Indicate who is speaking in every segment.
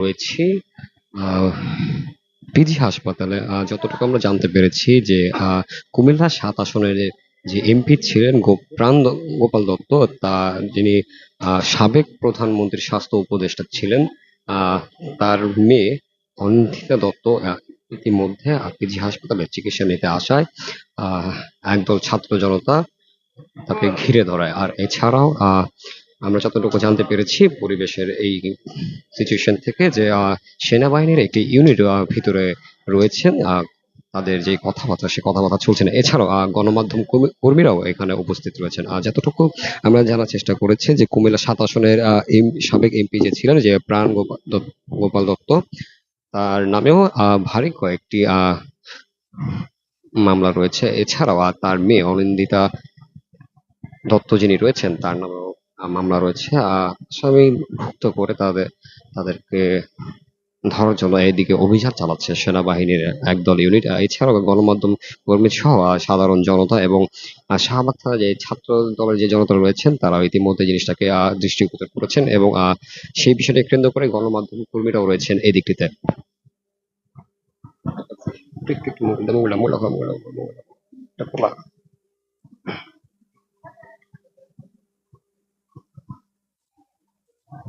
Speaker 1: রয়েছি পিজি হাসপাতালে যতটুকু আমরা জানতে পেরেছি যে কুমিল্লা সাত আসনের যে- এমপি ছিলেন প্রাণ গোপাল দত্ত তা যিনি সাবেক প্রধানমন্ত্রী স্বাস্থ্য উপদেষ্টা ছিলেন তার মেয়ে অন্ধিতা দত্ত ইতিমধ্যে পিজি হাসপাতালে চিকিৎসা নিতে আসায় একদল ছাত্র জনতা তাকে ঘিরে ধরায়। আর এছাড়াও আহ, আমরা যতটুকু জানতে পেরেছি পরিবেশের এই সিচুয়েশন থেকে যে সেনাবাহিনীর একটি ইউনিট ভিতরে রয়েছেন তাদের যে কথাবার্তা, সে কথাবার্তা চলছে না। এছাড়াও গণমাধ্যম কর্মী- কর্মীরাও এখানে উপস্থিত রয়েছেন। আর যতটুকু আমরা জানার চেষ্টা করেছি যে, কুমিল্লা সাত আসনের সাবেক এমপি যে ছিলেন, যে প্রাণ গোপাল দত্ত- তার নামেও ভারী কয়েকটি মামলা রয়েছে। এছাড়াও তার মেয়ে অনিন্দিতা দত্ত যিনি রয়েছেন, তার নামেও মামলা রয়েছে আহ, আসামি ভুক্ত করে তাদের তাদেরকে ধরার জন্য এইদিকে অভিযান চালাচ্ছে সেনাবাহিনীর একদল ইউনিট এছাড়াও গণমাধ্যম কর্মী সহ সাধারণ জনতা এবং শাহবাগ থানার যে ছাত্র দলের যে জনতা রয়েছেন তারা ইতিমধ্যে জিনিসটাকে দৃষ্টিগোচর করেছেন এবং সেই বিষয়টি কেন্দ্র করে গণমাধ্যম কর্মীরাও রয়েছেন এই দিকটিতে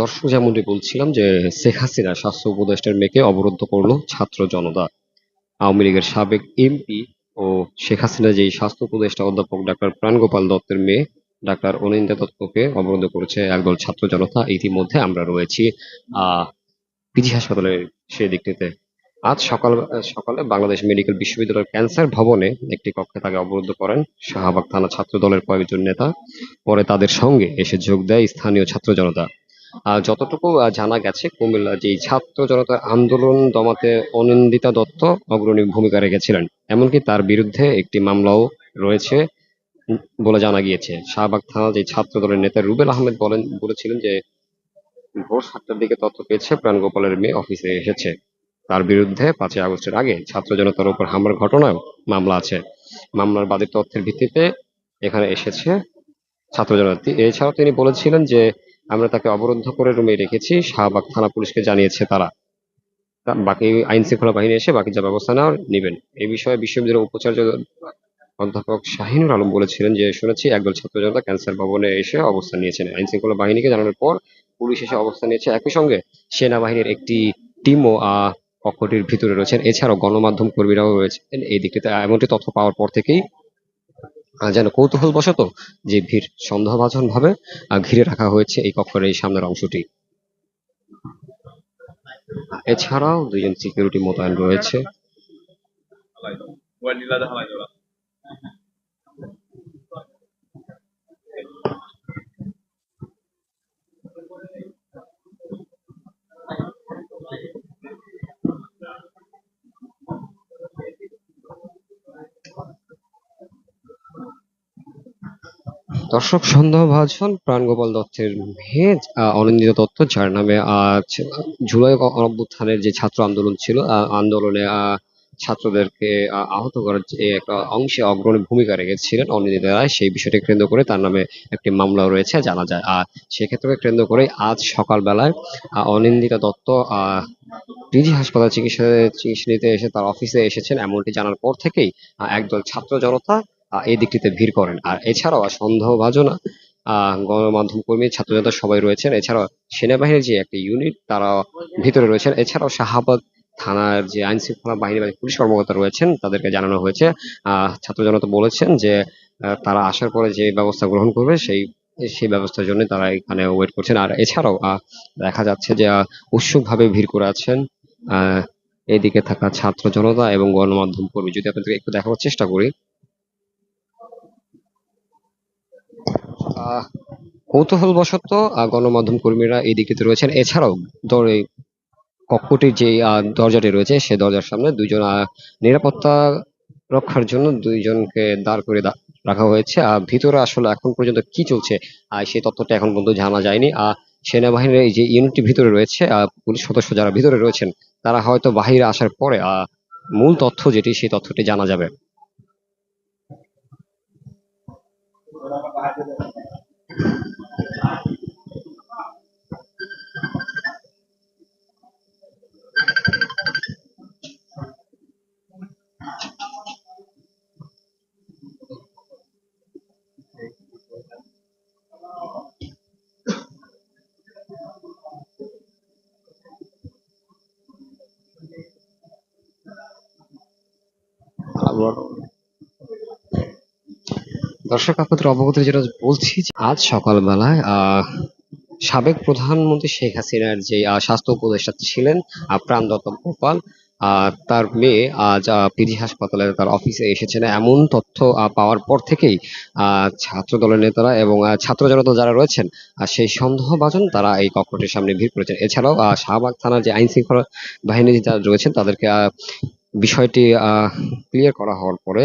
Speaker 1: দর্শক, যেমনটি বলছিলাম যে শেখ হাসিনা স্বাস্থ্য উপদেষ্টার মেয়েকে অবরুদ্ধ করল ছাত্র জনতা। আওয়ামী লীগের সাবেক এমপি শেখ হাসিনা যেই স্বাস্থ্য উপদেষ্টা অধ্যাপক ডাক্তার প্রাণগোপাল দত্তের মেয়ে, ডাক্তার অনিন্দিতা দত্তকে অবরুদ্ধ করেছে একদল ছাত্র জনতা। ইতিমধ্যে আমরা রয়েছি পিজি হাসপাতালের সেই দিকটিতে। আজ সকাল, সকালে বাংলাদেশ মেডিকেল বিশ্ববিদ্যালয়ের ক্যান্সার ভবনে একটি কক্ষে তাকে অবরুদ্ধ করেন শাহবাগ থানা ছাত্র দলের কয়েকজন নেতা। পরে তাদের সঙ্গে এসে যোগ দেয় স্থানীয় ছাত্র জনতা। যতটুকু জানা গেছে, কুমিল্লা যে ছাত্র জনতার আন্দোলন দমাতে অনিন্দিতা দত্ত অগ্রণী ভূমিকা রেখেছিলেন। এমনকি তার বিরুদ্ধে একটি মামলাও রয়েছে বলে জানা গিয়েছে। শাহবাগ থানা যে ছাত্র দলের নেতা রুবেল আহমেদ বলেন, বলেছিলেন যে, ভোর সাতটার দিকে তথ্য পেয়েছে, প্রাণগোপালের মেয়ে অফিসে এসেছে। তার বিরুদ্ধে পাঁচই আগস্টের আগে ছাত্র জনতার উপর হামলার ঘটনায় মামলা আছে। মামলার বাদী তথ্যের ভিত্তিতে এখানে এসেছে ছাত্র জনতা। এছাড়াও তিনি বলেছিলেন যে আমরা তাকে অবরুদ্ধ করে রুমে রেখেছি। শাহবাগ থানা পুলিশকে জানিয়েছে তারা। বাকি আইন শৃঙ্খলা বাহিনী এসে বাকি যা ব্যবস্থা নেওয়ার নেবেন। এই বিষয়ে বিশ্ববিদ্যালয়ের উপাচার্য অধ্যাপক শাহিনুর আলম বলেছিলেন যে, শুনেছি একদল ছাত্র জনতা ক্যান্সার ভবনে এসে অবস্থান নিয়েছেন। আইন শৃঙ্খলা বাহিনীকে জানানোর পর পুলিশ এসে অবস্থান নিয়েছে। একই সঙ্গে সেনাবাহিনীর একটি টিমও কক্ষটির ভিতরে রয়েছেন। এছাড়াও গণমাধ্যম কর্মীরাও রয়েছেন। এই দিকটিতে এমনটি তথ্য পাওয়ার পর থেকেই যেন কৌতূহল বশত যে ভিড় সন্দেহভাজন ভাবে আহ, ঘিরে রাখা হয়েছে এই কক্ষের এই সামনের অংশটি। এছাড়াও দুইজন সিকিউরিটি মোতায়েন রয়েছে। দর্শক সন্দেহভাজন প্রাণগোপাল দত্তের আহ, অনিন্দিতা দত্ত যার নামে জুলাই অভ্যুত্থানের যে ছাত্র আন্দোলন ছিল আন্দোলনে ছাত্রদেরকে আহত করার যে একটা অংশে অগ্রণী ভূমিকা রেখেছিলেন অনিন্দিতা রায়। সেই বিষয়টি কেন্দ্র করে তার নামে একটি মামলা রয়েছে জানা যায়। আর সেক্ষেত্রে কেন্দ্র করে আজ সকালবেলায় অনিন্দিতা দত্ত পিজি হাসপাতাল চিকিৎসা চিকিৎসা নিতে এসে তার অফিসে এসেছেন। এমনটি জানার পর থেকেই একদল ছাত্র জনতা এই দিকটিতে ভিড় করেন। আর এছাড়াও সন্দেহভাজন গণমাধ্যম কর্মী ছাত্র জনতা সবাই রয়েছেন। এছাড়াও, সেনাবাহিনীর যে একটা ইউনিট তারা ভিতরে রয়েছেন। এছাড়াও, শাহাবাদ থানার যে আইন শৃঙ্খলা বাহিনী পুলিশ কর্মকর্তা রয়েছেন, তাদেরকে জানানো হয়েছে। ছাত্র জনতা বলেছেন যে তারা আসার পরে যে ব্যবস্থা গ্রহণ করবে, সেই সেই ব্যবস্থার জন্য তারা এখানে ওয়েট করছেন। আর এছাড়াও দেখা যাচ্ছে যে উৎসুকভাবে ভিড় করে আছেন এদিকে থাকা ছাত্র জনতা এবং গণমাধ্যম কর্মী। যদি আপনাদেরকে একটু দেখানোর চেষ্টা করি কৌতূহলবশত গণমাধ্যম কর্মীরা এই দিকে রয়েছেন। এছাড়াও এই কক্ষটির যে দরজাটি রয়েছে সে দরজার সামনে দুইজন নিরাপত্তা রক্ষার জন্য দুইজনকে দাঁড় করে রাখা হয়েছে। আর ভিতরে আসলে এখন পর্যন্ত কি চলছে আহ, সেই তথ্যটা এখন পর্যন্ত জানা যায়নি। আর সেনাবাহিনীর এই যে ইউনিটটি ভিতরে রয়েছে পুলিশ সদস্য যারা ভিতরে রয়েছেন তারা হয়তো বাহিরে আসার পরে মূল তথ্য যেটি সেই তথ্যটি জানা যাবে। আবার দর্শক আপনাদের অবগতির যেটা বলছি আজ সকালবেলায় সাবেক প্রধানমন্ত্রী শেখ হাসিনার যে স্বাস্থ্য উপদেষ্টা ছিলেন আহ, প্রাণদত্ত গোপাল তার মেয়ে আজ পিজি হাসপাতালে তার অফিসে এসেছেন। এমন তথ্য পাওয়ার পর থেকেই ছাত্র দলের নেতারা এবং ছাত্র জনতা যারা রয়েছেন সেই সন্দেহভাজন তারা এই কক্ষটির সামনে ভিড় করেছেন। এছাড়াও শাহবাগ থানার যে আইন শৃঙ্খলা বাহিনী যারা রয়েছেন তাদেরকে বিষয়টি ক্লিয়ার করা হওয়ার পরে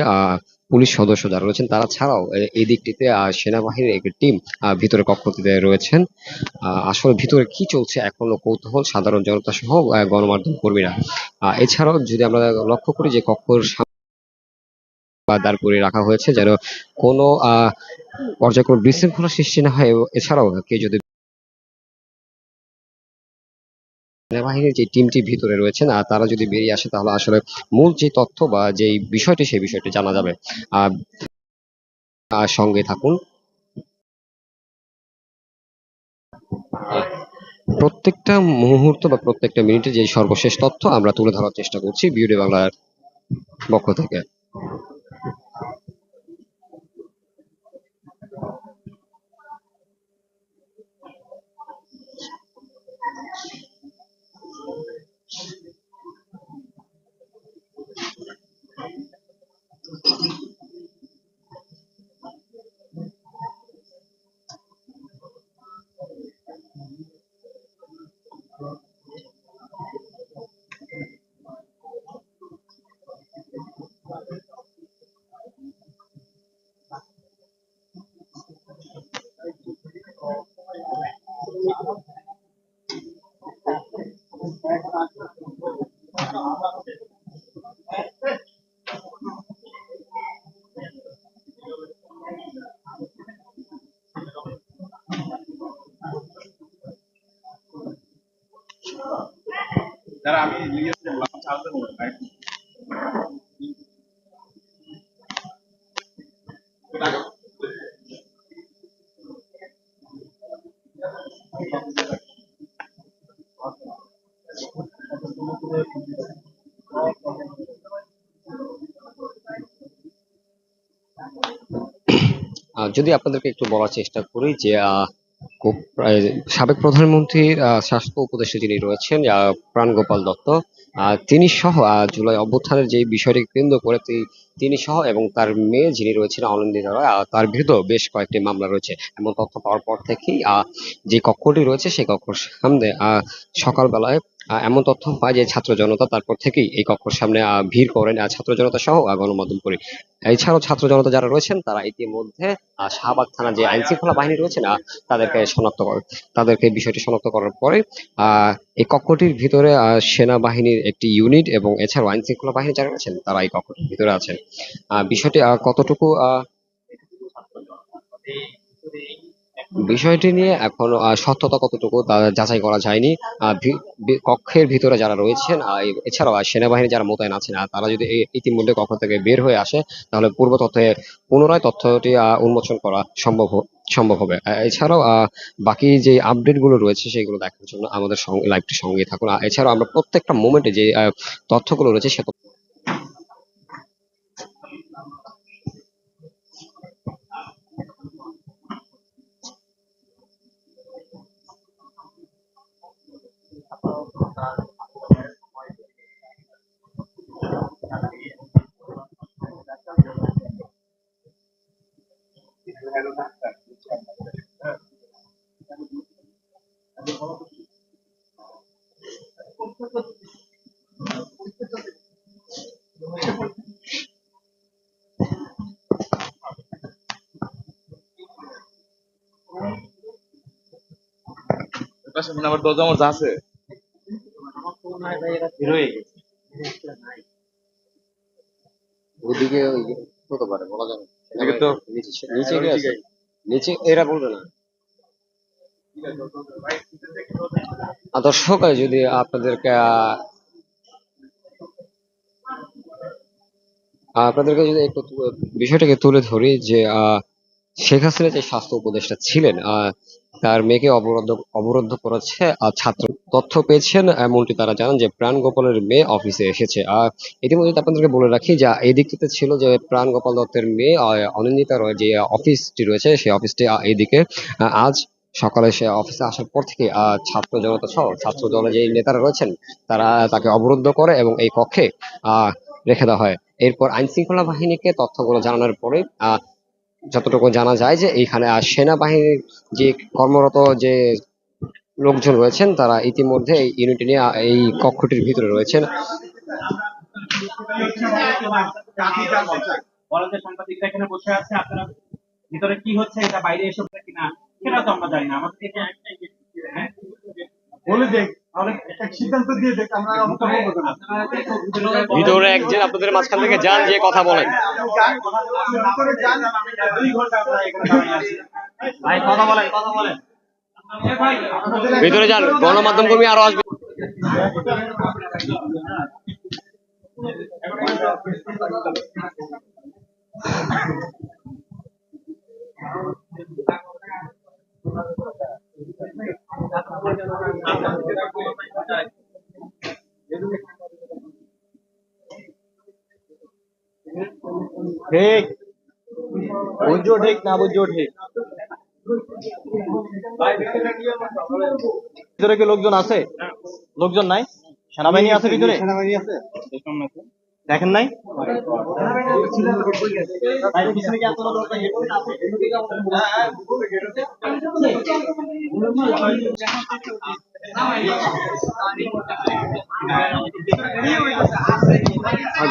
Speaker 1: পুলিশ সদস্য যারা রয়েছেন, তারা ছাড়াও এই দিকটিতে সেনাবাহিনীর একটি টিম ভিতরে কক্ষটিতে রয়েছেন। আসলে ভিতরে কি চলছে, এখনও কৌতূহল সাধারণ জনতা সহ গণমাধ্যম কর্মীরা। এছাড়াও যদি আমরা লক্ষ্য করি যে কক্ষর বা দাঁড় করিয়ে রাখা হয়েছে, যেন কোনো আহ পর্যায়ক্রমে বিশৃঙ্খলা সৃষ্টি না হয় এছাড়াও কেউ যদি সেনাবাহিনীর যে টিমটি ভিতরে রয়েছেন, আর তারা যদি বেরিয়ে আসে, তাহলে আসলে মূল যে তথ্য বা যে বিষয়টি, সেই বিষয়টি জানা যাবে। আর সঙ্গে থাকুন। প্রত্যেকটা মুহূর্ত বা প্রত্যেকটা মিনিটে যে সর্বশেষ তথ্য আমরা তুলে ধরার চেষ্টা করছি বিউটি বাংলার পক্ষ থেকে। যদি আপনাদেরকে একটু বলার চেষ্টা করি যে সাবেক প্রধানমন্ত্রীর স্বাস্থ্য উপদেষ্টা যিনি রয়েছেন প্রাণগোপাল দত্ত তিনি সহ জুলাই অভ্যুত্থানের যে বিষয়টি কেন্দ্র করে তিনি সহ এবং তার মেয়ে যিনি রয়েছেন, অনন্দিতা রায় তার বিরুদ্ধেও বেশ কয়েকটি মামলা রয়েছে। এমন তথ্য পাওয়ার পর থেকেই যে কক্ষটি রয়েছে, সেই কক্ষর সামনে সকালবেলায় এমন তথ্য পায় যে ছাত্র জনতা তারপর থেকেই এই কক্ষর সামনে ভিড় করেন ছাত্র জনতা সহ গণমাধ্যম করি এছাড়াও ছাত্র জনতা যারা রয়েছেন, তারা ইতিমধ্যে শাহবাগ থানা যে আইন শৃঙ্খলা বাহিনী রয়েছে না তাদেরকে শনাক্ত করে, তাদেরকে বিষয়টি শনাক্ত করার পরে এই কক্ষটির ভিতরে সেনাবাহিনীর একটি ইউনিট এবং এছাড়াও আইন শৃঙ্খলা বাহিনী যারা রয়েছেন, তারা এই কক্ষটির ভিতরে আছেন। বিষয়টি কতটুকু বিষয়টি নিয়ে এখনও সত্যতা কতটুকু যাচাই করা যায়নি। কক্ষের ভিতরে যারা রয়েছেন এছাড়াও সেনাবাহিনী যারা মোতায়েন আছেন তারা যদি ইতিমধ্যে কক্ষ থেকে বের হয়ে আসে, তাহলে পূর্ব তথ্যে পুনরায় তথ্যটি উন্মোচন করা সম্ভব সম্ভব হবে। এছাড়াও বাকি যে আপডেটগুলো রয়েছে, সেগুলো দেখার জন্য আমাদের লাইভটি সঙ্গে থাকুন। এছাড়াও আমরা প্রত্যেকটা মোমেন্টে যে তথ্যগুলো রয়েছে, সে
Speaker 2: মনে আবার দরজা মরজা আছে।
Speaker 1: ওইদিকে ওই হতে পারে বলা যাবে।
Speaker 2: এদিকে তো
Speaker 1: নিচে নিচে নিচে এরা বলবে না। দর্শক যদি আপনাদেরকে আহ, আপনাদেরকে যদি একটু বিষয়টাকে তুলে ধরি যে আহ, শেখ হাসিনা যে স্বাস্থ্য উপদেষ্টা ছিলেন আহ, তার মেয়েকে অবরুদ্ধ করেছে আর ছাত্র তথ্য পেয়েছেন এমনটি তারা জানান যে প্রাণ গোপালের মেয়ে অফিসে এসেছে। আর ইতিমধ্যে আপনাদেরকে বলে রাখি যে এই দিকটিতে ছিল যে প্রাণ গোপাল দত্তের মেয়ে অনিন্দিতা রয় যে অফিসটি রয়েছে সেই অফিসটি এইদিকে আজ সকালে সে অফিসে আসার পর থেকে ছাত্র জনতা সহ ছাত্র দলের যে নেতারা রয়েছেন তারা তাকে অবরুদ্ধ করে এবং এই কক্ষে আহ, রেখে দেওয়া হয়। এরপর আইন শৃঙ্খলা বাহিনীকে তথ্যগুলো জানানোর পরে আহ, যতটুকু জানা যায় যে এইখানে আর সেনাবাহিনীর যে কর্মরত যে লোকজন রয়েছেন, তারা ইতিমধ্যে এই ইউনিট নিয়ে, এই কক্ষটির ভিতরে রয়েছেন।
Speaker 3: ভিতরে কি হচ্ছে, এটা বাইরে এসে কিনা, সেটা তো আমরা জানি না। আমাদের এটা একটাই যে- হ্যাঁ?
Speaker 4: বলে দেখ সিদ্ধান্ত দিয়ে দেখ আমরা
Speaker 3: ভিতরে
Speaker 1: একজন আপনাদের মাঝখান থেকে যান যে বলেন।
Speaker 3: ভাই বলেন কথা বলেন।
Speaker 1: ভিতরে যান গণমাধ্যম কর্মী আরও আসবে।
Speaker 4: ঠিক। বুঝছ ঠিক না বুঝছ ঠিক? ভিতরে কি লোকজন আছে? লোকজন নাই? সেনাবাহিনী আছে ভিতরে? সেনাবাহিনী আছে। দেখেন নাই?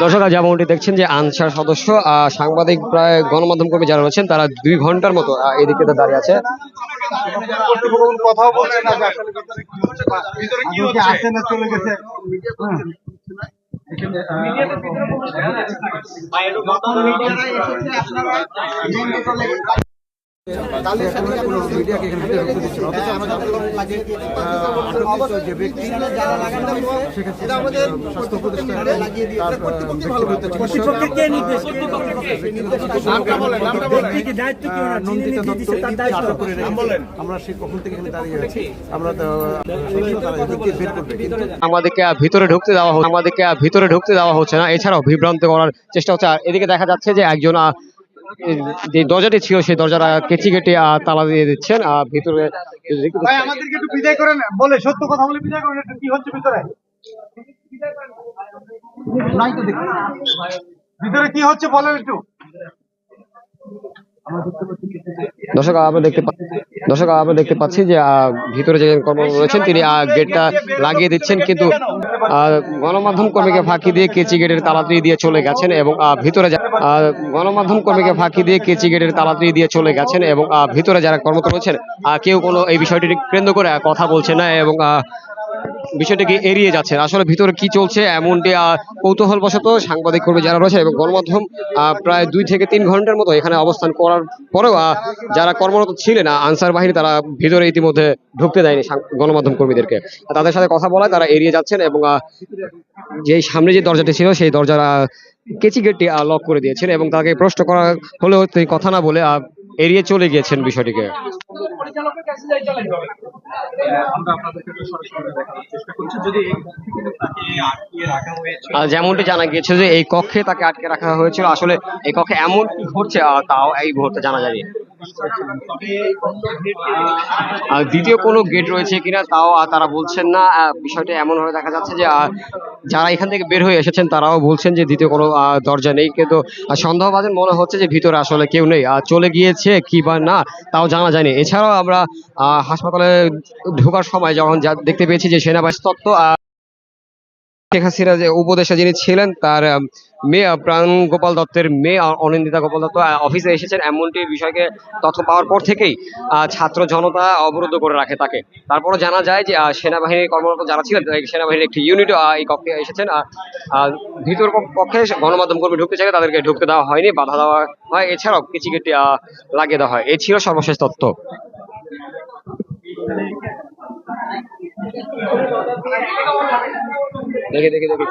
Speaker 1: দর্শক যেমনটি দেখছেন যে আনসার সদস্য আহ, সাংবাদিক প্রায় গণমাধ্যম কর্মী যারা রয়েছেন তারা দুই ঘণ্টার মতো এদিকে দাঁড়িয়ে আছে।
Speaker 4: কথাও বলছে না যে আসলে ভিতরে কি হচ্ছে বা ভিতরে কি হচ্ছে? আসে না চলে গেছে।
Speaker 5: এখানে
Speaker 1: আমাদেরকে ভিতরে ঢুকতে দেওয়া হচ্ছে আমাদেরকে ভিতরে ঢুকতে দেওয়া হচ্ছে না। এছাড়াও বিভ্রান্ত করার চেষ্টা হচ্ছে। এদিকে দেখা যাচ্ছে যে একজন যে দরজাটি ছিল সেই দরজাটা কেচি কেটে তালা দিয়ে দিচ্ছেন আর ভিতরে
Speaker 4: ভাই আমাদেরকে একটু বিদায় করেন। বলে সত্য কথা বলে বিদায় করেন কি হচ্ছে ভিতরে? নাই তো দেখি। ভিতরে কি হচ্ছে বলেন একটু।
Speaker 1: দর্শক, আমরা দেখতে দর্শক, আমরা দেখতে পাচ্ছি যে ভিতরে যে কর্মরত রয়েছেন, তিনি গেটটা লাগিয়ে দিচ্ছেন, কিন্তু গণমাধ্যম কর্মীকে ফাঁকি দিয়ে কেচি গেটের তালাতি দিয়ে চলে গেছেন এবং ভিতরে গণমাধ্যম কর্মীকে ফাঁকি দিয়ে কেচি গেটের তালাতি দিয়ে চলে গেছেন এবং ভিতরে যারা কর্মরত রয়েছেন কেউ কোনো এই বিষয়টি কেন্দ্র করে কথা বলছে না এবং বিষয়টাকে এড়িয়ে যাচ্ছেন? আসলে ভিতরে কি চলছে? এমনটি কৌতূহলবশত সাংবাদিক কর্মী যারা রয়েছে এবং গণমাধ্যম প্রায় দুই থেকে তিন ঘণ্টার মতো এখানে অবস্থান করার পরেও যারা কর্মরত ছিলেন আনসার বাহিনী তারা ভিতরে ইতিমধ্যে ঢুকতে দেয়নি গণমাধ্যম কর্মীদেরকে। তাদের সাথে কথা বলায় তারা এড়িয়ে যাচ্ছেন এবং যেই সামনে যে দরজাটি ছিল, সেই দরজার কেচি গেটটি লক করে দিয়েছেন এবং তাকে প্রশ্ন করা হলেও তিনি কথা না বলে এড়িয়ে চলে গিয়েছেন বিষয়টিকে।
Speaker 2: আমরা আপনাদেরকে একটু সরাসরি দেখানোর চেষ্টা করছি। যদি এই থেকে তাকে আটকিয়ে রাখা হয়েছে
Speaker 1: আহ, যেমনটি জানা গিয়েছে যে এই কক্ষে তাকে আটকে রাখা হয়েছিল আসলে এই কক্ষে এমন কি ঘটছে তাও এই মুহূর্তে জানা যায়নি। দ্বিতীয় কোনো গেট রয়েছে কিনা তাও তারা বলছেন না। বিষয়টা এমন ভাবে দেখা যাচ্ছে যে যারা এখান থেকে বের হয়ে এসেছেন তারাও বলছেন যে দ্বিতীয় কোনো দরজা নেই। কিন্তু সন্দেহভাজন মনে হচ্ছে যে ভিতরে আসলে কেউ নেই। চলে গিয়েছে কি বা না, তাও জানা যায়নি। এছাড়াও আমরা হাসপাতালে ঢোকার সময় যখন দেখতে পেয়েছি যে সেনাবাহিনী তত্ত্ব শেখ হাসিনা যে উপদেষ্টা যিনি ছিলেন, তার মেয়ে প্রাণ গোপাল দত্তের মেয়ে অনিন্দিতা গোপাল দত্ত অফিসে এসেছেন এমনটি বিষয়কে তথ্য পাওয়ার পর থেকেই ছাত্র জনতা অবরুদ্ধ করে রাখে তাকে। তারপরে জানা যায় যে সেনাবাহিনীর কর্মরত যারা ছিলেন সেনাবাহিনীর একটি ইউনিট এই কক্ষে এসেছেন ভিতর কক্ষে গণমাধ্যম কর্মী ঢুকতে চাইলে তাদেরকে ঢুকতে দেওয়া হয়নি, বাধা দেওয়া হয়। এছাড়াও কিছু কেটে লাগিয়ে দেওয়া হয়। এই ছিল সর্বশেষ তথ্য। দেখে দেখে দেখে।